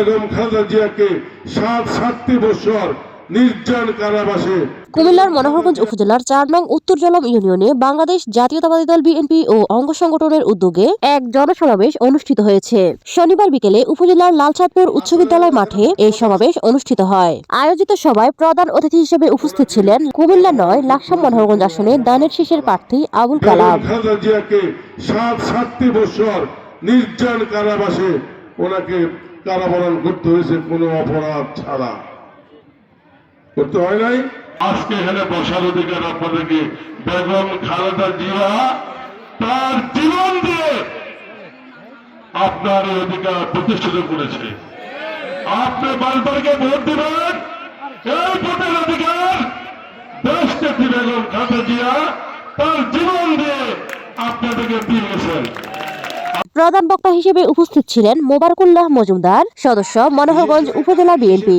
বেগম খালেদা জিয়াকে সাত সাতটি বছর নির্জন কারাবাসে কুমিল্লার মনোহরগঞ্জ উপজেলার চার নং উত্তর জলম ইউনিয়নে বাংলাদেশ জাতীয়তাবাদী দল বিএনপি ও অঙ্গ সংগঠনের উদ্যোগে এক জনসমাবেশ অনুষ্ঠিত হয়েছে। শনিবার বিকেলে উপজেলার লালচাঁদপুর উচ্চ বিদ্যালয় মাঠে এই সমাবেশ অনুষ্ঠিত হয়। আয়োজিত সভায় প্রধান অতিথি হিসেবে উপস্থিত ছিলেন কুমিল্লা নয় লাকসাম মনোহরগঞ্জ আসনে দানের শীষের প্রার্থী আবুল কালাম। সাত সাতটি বছর নির্জন কারাবাসে ওনাকে কারাবরণ করতে হয়েছে কোনো অপরাধ ছাড়া। করতে হয় নাই? আজকে এখানে বসার অধিকার আপনাদেরকে। বেগম খালেদা জিয়া তার জীবন দিয়ে আপনার অধিকার প্রতিষ্ঠিত করেছে। আপনি বারবারকে ভোট দেবেন। এই ভোটের অধিকার দেশনেত্রী বেগম খালেদা জিয়া তার জীবন দিয়ে আপনাদেরকে দিয়েছেন প্রধান বক্তা হিসেবে উপস্থিত ছিলেন মোবারকুল্লাহ মজুমদার, সদস্য মনোহরগঞ্জ উপজেলা বিএনপি।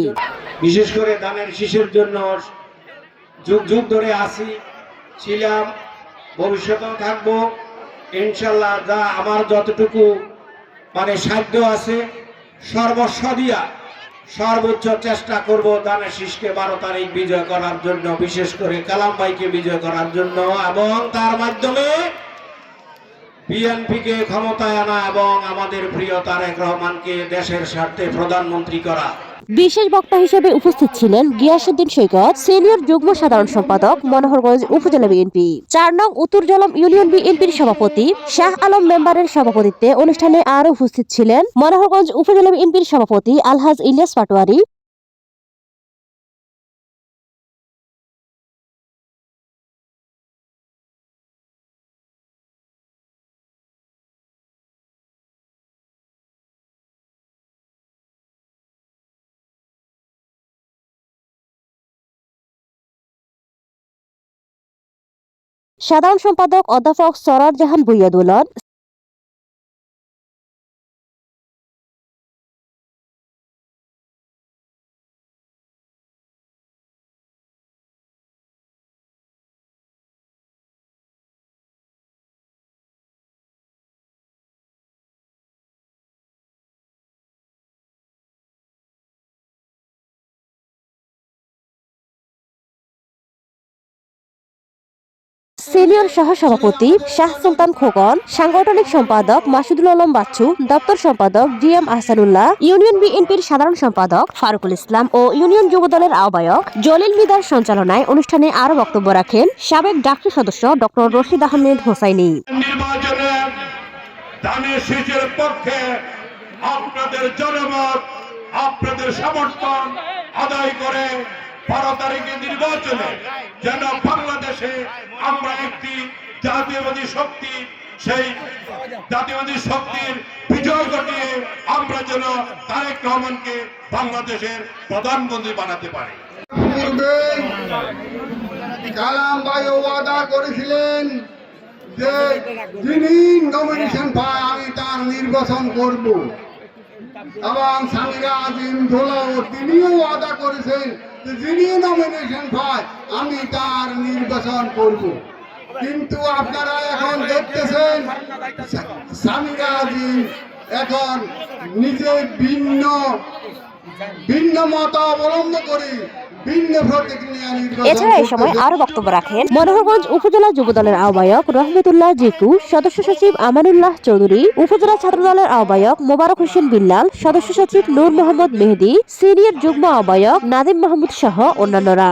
বিশেষ করে ধানের শীষের জন্য যুগ যুগ ধরে আসি ছিলাম, ভবিষ্যতেও থাকব। ইনশাল্লাহ যা আমার যতটুকু মানে সাধ্য আছে, সর্বস্ব দিয়া সর্বোচ্চ চেষ্টা করব দানের শীষকে বারো তারিখ বিজয় করার জন্য, বিশেষ করে কালাম ভাইকে বিজয় করার জন্য এবং তার মাধ্যমে বিএনপিকে ক্ষমতায় আনা এবং আমাদের প্রিয় তারেক রহমানকে দেশের স্বার্থে প্রধানমন্ত্রী করা। বিশেষ বক্তা হিসেবে উপস্থিত ছিলেন গিয়াসুদ্দিন সৈকত, সিনিয়র যুগ্ম সাধারণ সম্পাদক মনোহরগঞ্জ উপজেলা বিএনপি, চার নং উত্তর জলম ইউনিয়ন বিএনপির সভাপতি, শাহ আলম মেম্বারের সভাপতিত্বে অনুষ্ঠানে আরও উপস্থিত ছিলেন মনোহরগঞ্জ উপজেলা বিএনপির সভাপতি আলহাজ ইলিয়াস পাটোয়ারি সাধারণ সম্পাদক অধ্যাপক সরার জাহান ভুইয়া দোলন সিনিয়র সহসভাপতি শাহ সুলতান খোকন, সাংগঠনিক সম্পাদক মাসুদুল আলম বাচ্চু, দপ্তর সম্পাদক জি এম আহসানুল্লাহ, ইউনিয়ন বিএনপির সাধারণ সম্পাদক ফারুকুল ইসলাম ও ইউনিয়ন যুবদলের আহ্বায়ক জলিল মিদার সঞ্চালনায় অনুষ্ঠানে আরও বক্তব্য রাখেন সাবেক ডাকসু সদস্য ডক্টর রশিদ আহমেদ হোসাইনি। আপনাদের জনমত, আপনাদের সমর্থন আদায় করে বারো তারিখে নির্বাচনে যেন বাংলাদেশে আমরা একটি জাতীয়বাদী শক্তি, সেই জাতীয়বাদী শক্তির বিজয় ঘটিয়ে আমরা যেন তারেক রহমানকে বাংলাদেশের প্রধানমন্ত্রী বানাতে পারি। কালাম ভাই ওয়াদা করেছিলেন যে যিনি নমিনেশন পায়, আমি তার নির্বাচন করব। এবং সামিরা আজিম ধোলাও তিনিও ওয়াদা করেছেন যিনি নমিনেশন পায়, আমি তার নির্বাচন করব। কিন্তু আপনারা এখন দেখতেছেন সা- এখন নিজে ভিন্ন ভিন্ন মত অবলম্বন করে এছাড়া এই সময় আরও বক্তব্য রাখেন মনোহরগঞ্জ উপজেলা যুবদলের আহ্বায়ক রহমতুল্লাহ জিকু সদস্য সচিব আমানুল্লাহ চৌধুরী উপজেলা ছাত্রদলের আহ্বায়ক মোবারক হোসেন বিল্লাল সদস্য সচিব নূর মোহাম্মদ মেহেদি সিনিয়র যুগ্ম আহ্বায়ক নাদিম মাহমুদ সহ অন্যান্যরা।